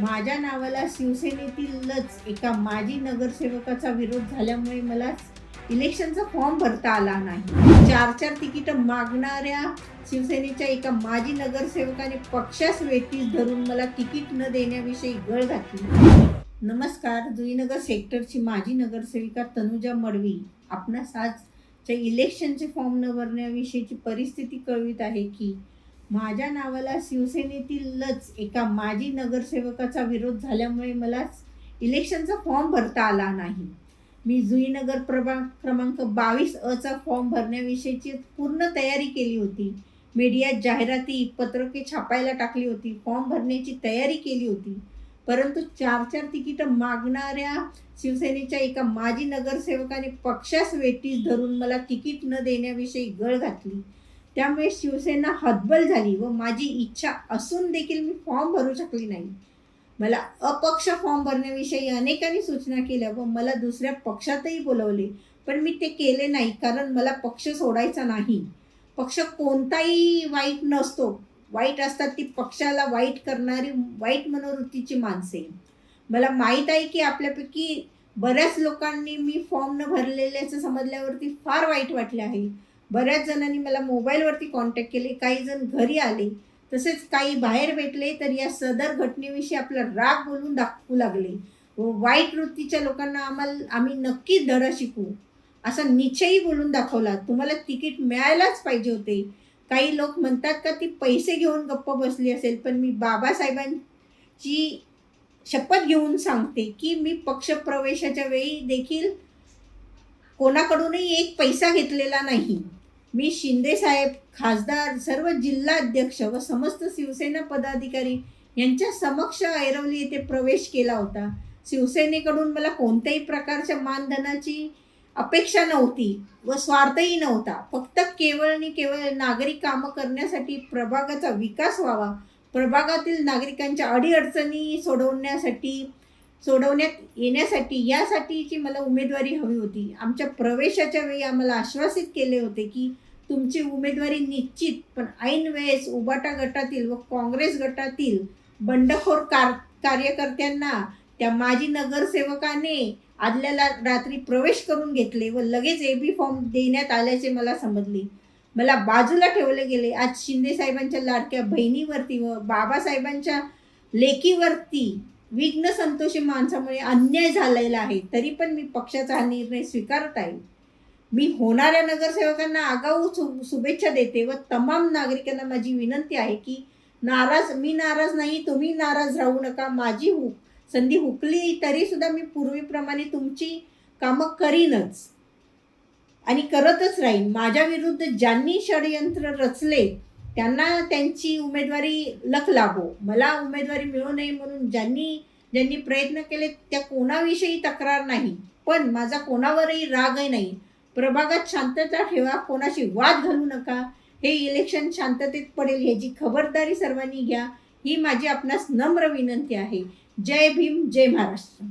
माझ्या नावाला शिवसेनेतीलच एका माजी नगरसेवकाचा विरोध झाल्यामुळे मला इलेक्शनचा फॉर्म भरता आला नाही. चार चार तिकीट मागणाऱ्या शिवसेनेच्या एका माजी नगरसेवकाने पक्षास वेटीस धरून मला तिकीट न देण्याविषयी गळ घातली. नमस्कार जुईनगर सेक्टरची माजी नगरसेविका तनुजा मडवी. आपणास आजच्या इलेक्शनचे फॉर्म न भरण्याविषयीची परिस्थिती कळवित आहे की माझ्या नावाला शिवसेनेतीलच एका माजी नगरसेवकाचा विरोध झाल्यामुळे मला इलेक्शनचा फॉर्म भरता आला नाही. मी जुईनगर प्रभा क्रमांक बावीस अचा फॉर्म भरण्याविषयीची पूर्ण तयारी केली होती. मीडियात जाहिराती पत्रके छापायला टाकली होती. फॉर्म भरण्याची तयारी केली होती. परंतु चार चार तिकीटं मागणाऱ्या शिवसेनेच्या एका माजी नगरसेवकाने पक्षास वेटीस धरून मला तिकीट न देण्याविषयी गळ घातली. त्यामुळे शिवसेना हतबल झाली व माझी इच्छा असून देखील मी फॉर्म भरू शकली नाही. मला अपक्ष फॉर्म भरण्याविषयी अनेकांनी सूचना केल्या व मला दुसऱ्या पक्षातही बोलवले. पण मी ते केले नाही कारण मला पक्ष सोडायचा नाही. पक्ष कोणताही वाईट नसतो. वाईट असतात ती पक्षाला वाईट करणारी वाईट मनोवृत्तीची माणसे. मला माहीत आहे की आपल्यापैकी बऱ्याच लोकांनी मी फॉर्म न भरलेल्याचं समजल्यावरती फार वाईट वाटले आहे. बऱ्याच जणांनी मला मोबाईलवरती कॉन्टॅक्ट केले काही जण घरी आले तसेच काही बाहेर भेटले तर या सदर घटनेविषयी आपला राग बोलून दाखवू लागले. व वाईट वृत्तीच्या लोकांना आम्हाला आम्ही नक्कीच धडा शिकू असा निश्चयही बोलून दाखवला. तुम्हाला तिकीट मिळायलाच पाहिजे होते. काही लोक म्हणतात का ती पैसे घेऊन गप्प बसली असेल पण मी बाबासाहेबांची शपथ घेऊन सांगते की मी पक्षप्रवेशाच्या वेळी देखील कोणाकडूनही एक पैसा घेतलेला नाही. मी शिंदेसाहेब खासदार सर्व जिल्हाध्यक्ष व समस्त शिवसेना पदाधिकारी यांच्या समक्ष ऐरवली येथे प्रवेश केला होता. शिवसेनेकडून मला कोणत्याही प्रकारच्या मानधनाची अपेक्षा नव्हती व स्वार्थही नव्हता. फक्त केवळ आणि केवळ नागरिक कामं करण्यासाठी प्रभागाचा विकास व्हावा प्रभागातील नागरिकांच्या अडीअडचणी सोडवण्यासाठी सोडवण्यात येण्यासाठी यासाठीची मला उमेदवारी हवी होती. आमच्या प्रवेशाच्या वेळी आम्हाला आश्वासित केले होते की तुमची उमेदवारी निश्चित पण ऐन वेळेस उबाटा गटातील व काँग्रेस गटातील बंडखोर कार कार्यकर्त्यांना त्या माजी नगरसेवकाने आदल्याला रात्री प्रवेश करून घेतले व लगेच ए बी फॉर्म देण्यात आल्याचे मला समजले. मला बाजूला ठेवले गेले. आज शिंदे साहेबांच्या लाडक्या बहिणीवरती व बाबासाहेबांच्या लेकीवरती विघ्न संतोषी माणसामुळे अन्याय झालेला आहे तरी पण मी पक्षाचा हा निर्णय स्वीकारत आहे. मी होणाऱ्या नगरसेवकांना आगाऊ सु शुभेच्छा देते व तमाम नागरिकांना माझी विनंती आहे की नाराज मी नाराज नाही तुम्ही नाराज राहू नका माझी हु संधी हुकली तरीसुद्धा मी पूर्वीप्रमाणे तुमची कामं करीनच. आणि करतच राहीन. माझ्या विरुद्ध ज्यांनी षडयंत्र रचले त्यांना त्यांची उमेदवारी लख लागो. मला उमेदवारी मिळू नये म्हणून ज्यांनी ज्यांनी प्रयत्न केले त्या कोणाविषयी तक्रार नाही. पण माझा कोणावरही रागही नाही. प्रभागात शांतता ठेवा कोणाशी वाद घालू नका. हे इलेक्शन शांततेत पडेल ह्याची खबरदारी सर्वांनी घ्या. ही माझी आपणास नम्र विनंती आहे. जय भीम जय महाराष्ट्र.